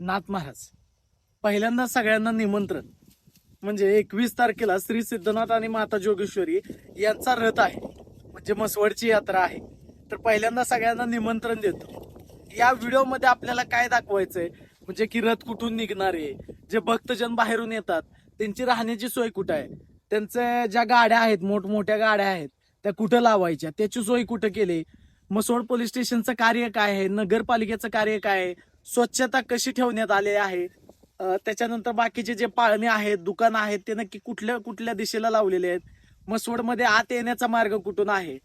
नाथ महाराज. पहिल्यांदा सगळ्यांना निमंत्रण. म्हणजे एकवीस तारखेला श्री सिद्धनाथ आणि माता जोगेश्वरी यांचा रथ आहे. म्हणजे मसवडची यात्रा आहे. तर पहिल्यांदा सगळ्यांना निमंत्रण देतो. या व्हिडिओमध्ये आपल्याला काय दाखवायचंय? म्हणजे की रथ कुठून निघणार आहे? जे भक्तजन बाहेरून येतात त्यांची राहण्याची सोय कुठं आहे? त्यांच्या ज्या गाड्या आहेत मोठमोठ्या गाड्या आहेत त्या कुठं लावायच्या? त्याची सोय कुठं केली? मसोड पोलीस स्टेशनचं कार्य काय आहे? नगरपालिकेचं कार्य काय आहे? स्वच्छता कशी ठेवण्यात आलेली आहे? त्याच्यानंतर बाकीचे जे पाळणे आहेत दुकानं आहेत ते नक्की कुठल्या कुठल्या दिशेला लावलेले आहेत? मसवडमध्ये आत येण्याचा मार्ग कुठून आहे?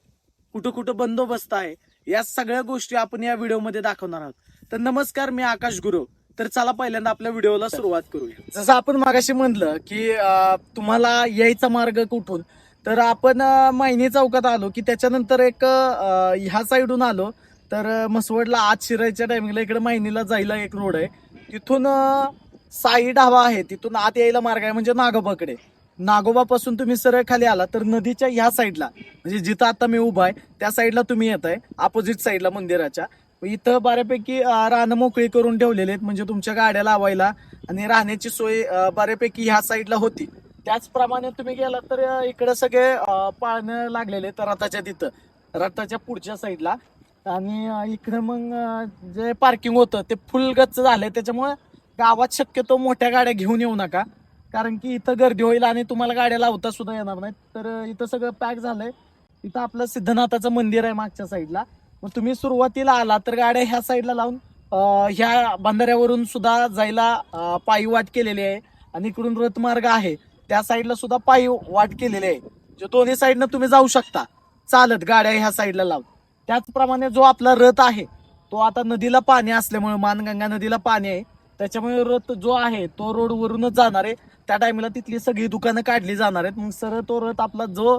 कुठं कुठं बंदोबस्त आहे? या सगळ्या गोष्टी आपण या व्हिडिओमध्ये दाखवणार आहोत. तर नमस्कार मी आकाश गुरु. तर चला पहिल्यांदा आपल्या व्हिडिओला सुरुवात करूया. जसं आपण मागाशी म्हणलं की तुम्हाला यायचा मार्ग कुठून? तर आपण अं, चौकात आलो की त्याच्यानंतर एक ह्या साईडून आलो. तर मसवडला आत शिरायच्या टायमिंगला इकडे मायनीला जायला एक रोड आहे. तिथून साई ढाबा आहे. तिथून आत यायला मार्ग आहे म्हणजे नागोबाकडे. नागोबापासून तुम्ही सरळ खाली आला तर नदीच्या ह्या साईडला म्हणजे जिथं आता मी उभा आहे त्या साईडला तुम्ही येत आहे अपोजिट साईडला मंदिराच्या. इथं बऱ्यापैकी रानं मोकळी करून ठेवलेले आहेत म्हणजे तुमच्या गाड्या लावायला आणि राहण्याची सोय बऱ्यापैकी ह्या साईडला होती. त्याचप्रमाणे तुम्ही गेलात तर इकडे इकडं सगळे पाळणं लागलेले आहेत रथाच्या तिथं. रथाच्या पुढच्या साईडला. आणि इकडं मग जे पार्किंग होतं ते फुल गच्च झालंय. त्याच्यामुळे गावात शक्यतो मोठ्या गाड्या घेऊन येऊ नका. कारण की इथं गर्दी होईल आणि तुम्हाला गाड्या लावता सुद्धा येणार नाहीत. तर इथं सगळं पॅक झालंय. इथं आपलं सिद्धनाथाचं मंदिर आहे मागच्या साईडला मग तुम्ही सुरुवातीला आला तर गाड्या ह्या साईडला लावून ह्या बंधाऱ्यावरून सुद्धा जायला पायी वाट केलेली आहे. आणि इकडून रथमार्ग आहे. त्या साईडला सुद्धा पायी वाट केलेली आहे. जो दोन्ही साईडनं तुम्ही जाऊ शकता. चालत गाड्या ह्या साईडला लावून. त्याचप्रमाणे जो आपला रथ आहे तो आता नदीला पाणी असल्यामुळे मानगंगा नदीला पाणी आहे. त्याच्यामुळे रथ जो आहे तो रोड वरूनच जाणार आहे. त्या टाइमला तिथली सगळी दुकानं काढली जाणार आहेत. मग सरळ तो रथ आपला जो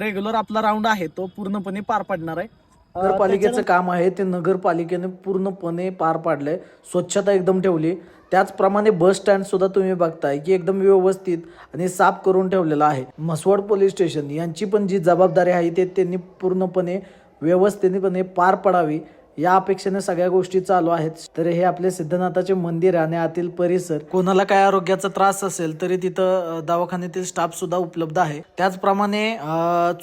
रेग्युलर आपला राऊंड आहे तो पूर्णपणे पार पडणार आहे. नगरपालिकेचं काम आहे ते नगरपालिकेने पूर्णपणे पार पाडलंय. स्वच्छता एकदम ठेवली. त्याचप्रमाणे बस स्टँड सुद्धा तुम्ही बघताय की एकदम व्यवस्थित आणि साफ करून ठेवलेलं आहे. म्हसवड पोलीस स्टेशन यांची पण जी जबाबदारी आहे ते त्यांनी पूर्णपणे व्यवस्थेनेपणे पार पडावी या अपेक्षेने सगळ्या गोष्टी चालू आहेत. तर हे आपले सिद्धनाथाचे मंदिर आणि आतील परिसर. कोणाला काय आरोग्याचा त्रास असेल तरी तिथं दवाखान्यातील स्टाफ सुद्धा उपलब्ध आहे. त्याचप्रमाणे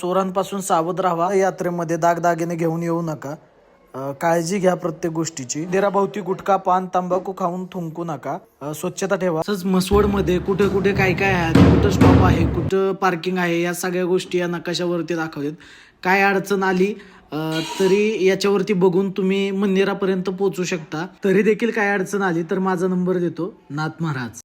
चोरांपासून सावध राहा यात्रेमध्ये दागदागिने घेऊन येऊ नका. काळजी घ्या प्रत्येक गोष्टीची. मंदिराभोवती गुटखा पान तंबाखू खाऊन थुंकू नका. स्वच्छता ठेवा. तसंच मसवडमध्ये कुठे कुठे काय काय आहे कुठं स्टॉप आहे कुठं पार्किंग आहे या सगळ्या गोष्टी या नकाशावरती दाखवतात काय अडचण आली तरी याच्यावरती बघून तुम्ही मंदिरापर्यंत पोहोचू शकता. तरी देखील काय अडचण आली तर माझा नंबर देतो. नाथ महाराज.